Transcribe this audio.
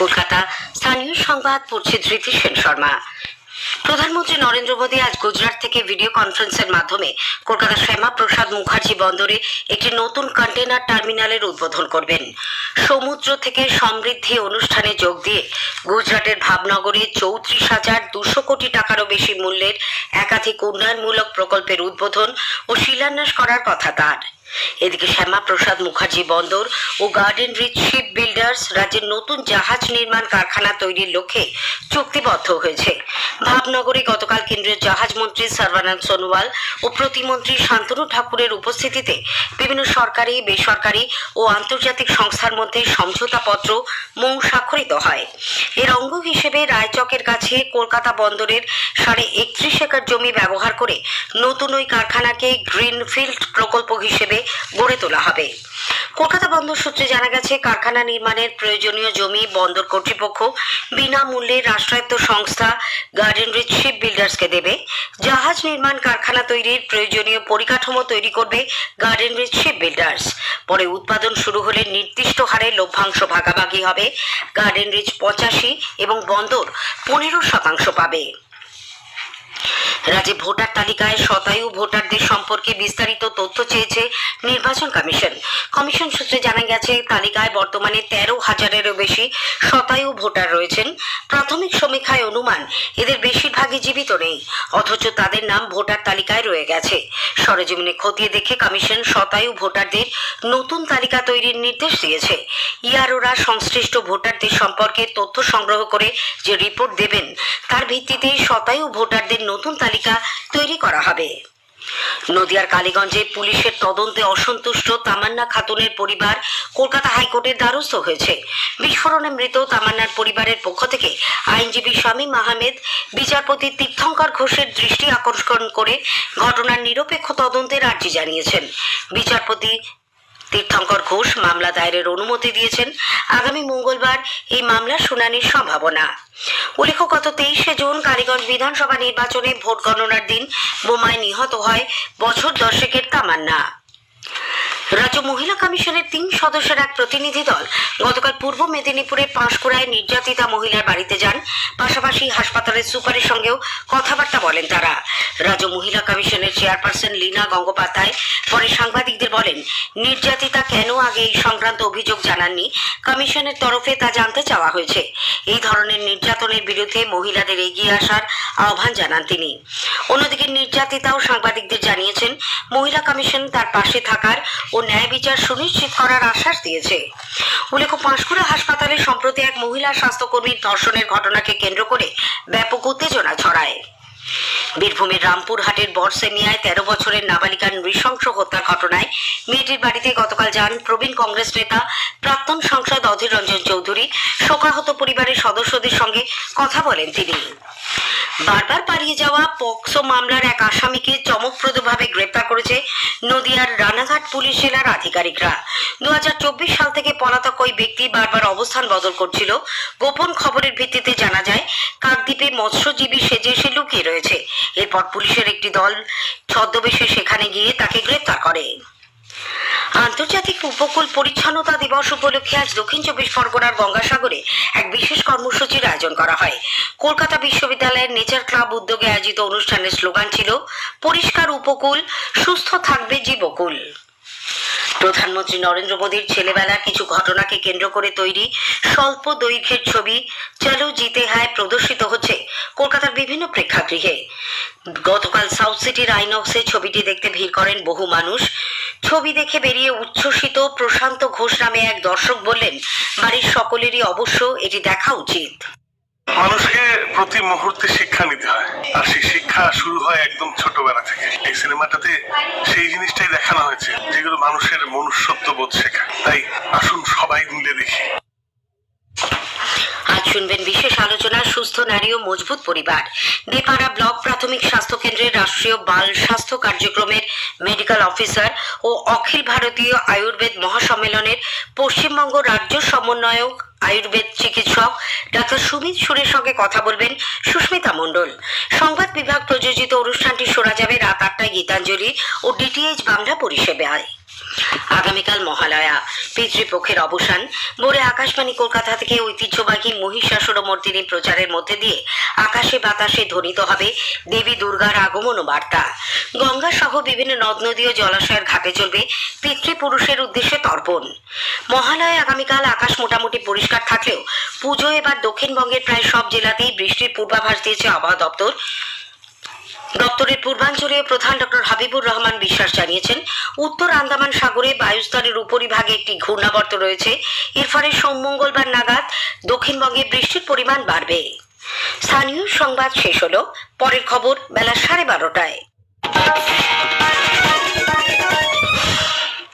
কলকাতা স্থানীয় সংবাদ পড়ছে ধৃতি সেন শর্মা। প্রধানমন্ত্রী নরেন্দ্র মোদী আজ গুজরাট থেকে ভিডিও কনফারেন্সের মাধ্যমে কলকাতা শ্যামা প্রসাদ মুখার্জি বন্দরে একটি নতুন কন্টেনার টার্মিনালের উদ্বোধন করবেন। সমুদ্র থেকে সমৃদ্ধি অনুষ্ঠানে যোগ দিয়ে গুজরাটের ভাবনগরে চৌত্রিশ হাজার দুশো কোটি টাকারও বেশি মূল্যের একাধিক উন্নয়নমূলক প্রকল্পের উদ্বোধন ও শিলান্যাস করার কথা তার। এদিকে শ্যামা প্রসাদ মুখার্জি বন্দর ও গার্ডেন রিচ শিপ বিল্ডার্স রাজ্যের নতুন জাহাজ নির্মাণ কারখানা তৈরির লক্ষ্যে চুক্তিবদ্ধ হয়েছে। ভাবনগরে গতকাল কেন্দ্রীয় জাহাজ মন্ত্রী সর্বানন্দ সোনোয়াল ও প্রতিমন্ত্রী শান্তনু ঠাকুরের উপস্থিতিতে বিভিন্ন সরকারি, বেসরকারি ও আন্তর্জাতিক সংস্থার মধ্যে সমঝোতাপত্র মৌ স্বাক্ষরিত হয়। এর অঙ্গ হিসেবে রায়চকের কাছে কলকাতা বন্দরের সাড়ে একত্রিশ একর জমি ব্যবহার করে নতুন ওই কারখানাকে গ্রিনফিল্ড প্রকল্প হিসেবে গড়ে তোলা হবে। কলকাতা বন্দর সূত্রে জানা গেছে, কারখানা নির্মাণের প্রয়োজনীয় জমি বন্দর কর্তৃপক্ষ বিনামূল্যে রাষ্ট্রায়ত্ত সংস্থা গার্ডেন রিচ শিপ বিল্ডার্সকে দেবে। জাহাজ নির্মাণ কারখানা তৈরির প্রয়োজনীয় পরিকাঠামো তৈরি করবে গার্ডেন রিচ শিপ বিল্ডার্স পরে উৎপাদন শুরু হলে নির্দিষ্ট হারে লভ্যাংশ ভাগাভাগি হবে। গার্ডেন রিচ পঁচাশি এবং বন্দর পনেরো শতাংশ পাবে। রাজ্যে ভোটার তালিকায় শতায়ু ভোটারদের সম্পর্কে বিস্তারিত তথ্য চেয়েছে নির্বাচন কমিশন। কমিশন সূত্রে জানা গেছে, তালিকায় বর্তমানে তেরো হাজারেরও বেশি শতায়ু ভোটার রয়েছেন। প্রাথমিক সমীক্ষায় অনুমান, এদের বেশিরভাগই জীবিত নেই, অথচ তাদের নাম ভোটার তালিকায় রয়ে গেছে। সরেজমিনে খতিয়ে দেখে কমিশন শতায়ু ভোটারদের নতুন তালিকা তৈরির নির্দেশ দিয়েছে। ইয়ারোরা সংশ্লিষ্ট ভোটারদের সম্পর্কে তথ্য সংগ্রহ করে যে রিপোর্ট দেবেন, তার ভিত্তিতে শতায়ু ভোটারদের নতুন তালিকা তৈরি করা হবে। নদিয়ার কালীগঞ্জে পুলিশের তদন্তে অসন্তুষ্ট তামান্না খাতুনের পরিবার কলকাতা হাইকোর্টের দ্বারস্থ হয়েছে। বিস্ফোরণে মৃত তামান্নার পরিবারের পক্ষ থেকে আইনজীবী শামীম আহমেদ, বিচারপতি তীর্থঙ্কর ঘোষের দৃষ্টি আকর্ষণ করে ঘটনার নিরপেক্ষ তদন্তের আর্জি জানিয়েছেন। বিচারপতি তীর্থঙ্কর ঘোষ মামলা দায়েরের অনুমতি দিয়েছেন। আগামী মঙ্গলবার এই মামলার শুনানির সম্ভাবনা। উল্লেখ্য, গত তেইশে জুন কালীগঞ্জ বিধানসভা নির্বাচনে ভোট গণনার দিন বোমায় নিহত হয় বছর দশেকের তামান্না। রাজ্য মহিলা কমিশনের তিন সদস্যের এক প্রতিনিধি দল গতকাল পূর্ব মেদিনীপুরের পাঁশকুড়ায় নির্যাতিতা মহিলার বাড়িতে যান। পাশাপাশি হাসপাতালের সুপারের সঙ্গেও কথাবার্তা বলেন তারা। রাজ্য মহিলা কমিশনের চেয়ারপারসন লীনা গঙ্গোপাধ্যায় পরে সাংবাদিকদের বলেন, নির্যাতিতা কেন আগে এই সংক্রান্ত অভিযোগ জানাননি? কমিশনের তরফে তা জানতে চাওয়া হয়েছে। এই ধরনের নির্যাতনের বিরুদ্ধে মহিলাদের এগিয়ে আসার আহ্বান জানান তিনি। অন্যদিকে নির্যাতিতাও সাংবাদিকদের জানিয়েছেন, মহিলা কমিশন তার পাশে থাকার ও ন্যায় বিচার সুনিশ্চিত করার আশ্বাস দিয়েছে। উল্লেখ্য, পাঁশকুড়া হাসপাতালে সম্প্রতি এক মহিলা স্বাস্থ্যকর্মীর ধর্ষণের ঘটনাকে কেন্দ্র করে ব্যাপক উত্তেজনা ছড়ায়। বীরভূমের রামপুরহাটের বর্ষেমিয়ায় তেরো বছরের নাবালিকার নৃশংস হত্যার ঘটনায় মেয়েটির বাড়িতে গতকাল যান প্রবীণ কংগ্রেস নেতা, প্রাক্তন সাংসদ অধীর রঞ্জন চৌধুরী। শোকাহত পরিবারের সদস্যদের সঙ্গে কথা বলেন তিনি। বারবার পালিয়ে যাওয়া পক্সো মামলার এক আসামিকে চমকপ্রদভাবে গ্রেপ্তার করেছে নদিয়ার রানাঘাট পুলিশ জেলার আধিকারিকরা। দু হাজার চব্বিশ সাল থেকে পলাতক ওই ব্যক্তি বারবার অবস্থান বদল করছিল। গোপন খবরের ভিত্তিতে জানা যায়, কাকদ্বীপে মৎস্যজীবী সেজে সে লুকিয়ে রয়েছে। এরপর পুলিশের একটি দল ছদ্মবেশে সেখানে গিয়ে তাকে গ্রেপ্তার করে। আন্তর্জাতিক উপকূল পরিচ্ছন্নতা দিবস উপলক্ষে আজ দক্ষিণ চব্বিশ পরগনার গঙ্গাসাগরে এক বিশেষ কর্মসূচির আয়োজন করা হয়। কলকাতা বিশ্ববিদ্যালয়ের নেচার ক্লাব উদ্যোগে আয়োজিত অনুষ্ঠানের স্লোগান ছিল, পরিষ্কার উপকূল, সুস্থ থাকবে জীবকুল। প্রধানমন্ত্রী নরেন্দ্র মোদীর ছেলেবেলা কিছু ঘটনাকে কেন্দ্র করে তৈরি স্বল্প দৈর্ঘ্যের ছবি চলো জিতে হায় প্রদর্শিত হচ্ছে কলকাতার বিভিন্ন প্রেক্ষাগৃহে। গতকাল সাউথ সিটির আইনক্সে ছবিটি দেখতে ভিড় করেন বহু মানুষ। ছবি দেখে বেরিয়ে উচ্ছ্বসিত প্রশান্ত ঘোষ নামে এক দর্শক বললেন, বাড়ির সকলেরই অবশ্য এটি দেখা উচিত। মানুষকে প্রতি মুহূর্তে শিক্ষা নিতে হয়। আর সেই শিক্ষা শুরু হয় একদম ছোটবেলা থেকে। এই সিনেমাটাতে সেই জিনিসটাই দেখানো হয়েছে, যেগুলো মানুষের মনুষ্যত্ব বোধ শেখায়। তাই আসুন সবাই মিলে দেখি। আজ শুনবেন বিশেষ আলোচনা, সুস্থ নারী ও মজবুত পরিবার। দেপাড়া ব্লক প্রাথমিক স্বাস্থ্য কেন্দ্রের রাষ্ট্রীয় বাল স্বাস্থ্য কার্যক্রমের মেডিকেল অফিসার ও অখিল ভারতীয় আয়ুর্বেদ মহাসম্মেলনের পশ্চিমবঙ্গ রাজ্য সমন্বয়ক আয়ুর্বেদ চিকিৎসক ডাক্তার সুমিত সুরের সঙ্গে কথা বলবেন সুস্মিতা মণ্ডল। সংবাদ বিভাগ প্রযোজিত অনুষ্ঠানটি শোনা যাবে রাত আটটায় গীতাঞ্জলি ও ডিটিএইচ বাংলা পরিষেবায়। আগামীকাল মহালয়া। পিতৃপক্ষের অবসান। ভোরে আকাশবাণী কলকাতা থেকে ঐতিহ্যবাহী মহিষাসুর মর্দিনী প্রচারের মধ্যে দিয়ে আকাশে বাতাসে ধ্বনিত হবে দেবী দুর্গার আগমন ও বার্তা। গঙ্গা সহ বিভিন্ন নদ নদী ও জলাশয়ের ঘাটে চলবে পিতৃপুরুষের উদ্দেশ্যে তর্পণ। মহালয়া আগামীকাল আকাশ মোটামুটি পরিষ্কার থাকলেও পুজো এবার দক্ষিণবঙ্গের প্রায় সব জেলাতেই বৃষ্টির পূর্বাভাস দিয়েছে আবহাওয়া দপ্তর। দপ্তরের পূর্বাঞ্চলীয় প্রধান ডক্টর হাবিবুর রহমান বিশ্বাস জানিয়েছেন, উত্তর আন্দামান সাগরে বায়ুস্তরের উপরিভাগে একটি ঘূর্ণাবর্ত রয়েছে। এর ফলে সোম, মঙ্গলবার নাগাদ দক্ষিণবঙ্গে বৃষ্টির পরিমাণ বাড়বে। স্থানীয় সংবাদ শেষ হল। পরের খবর বেলা সাড়ে বারোটায়।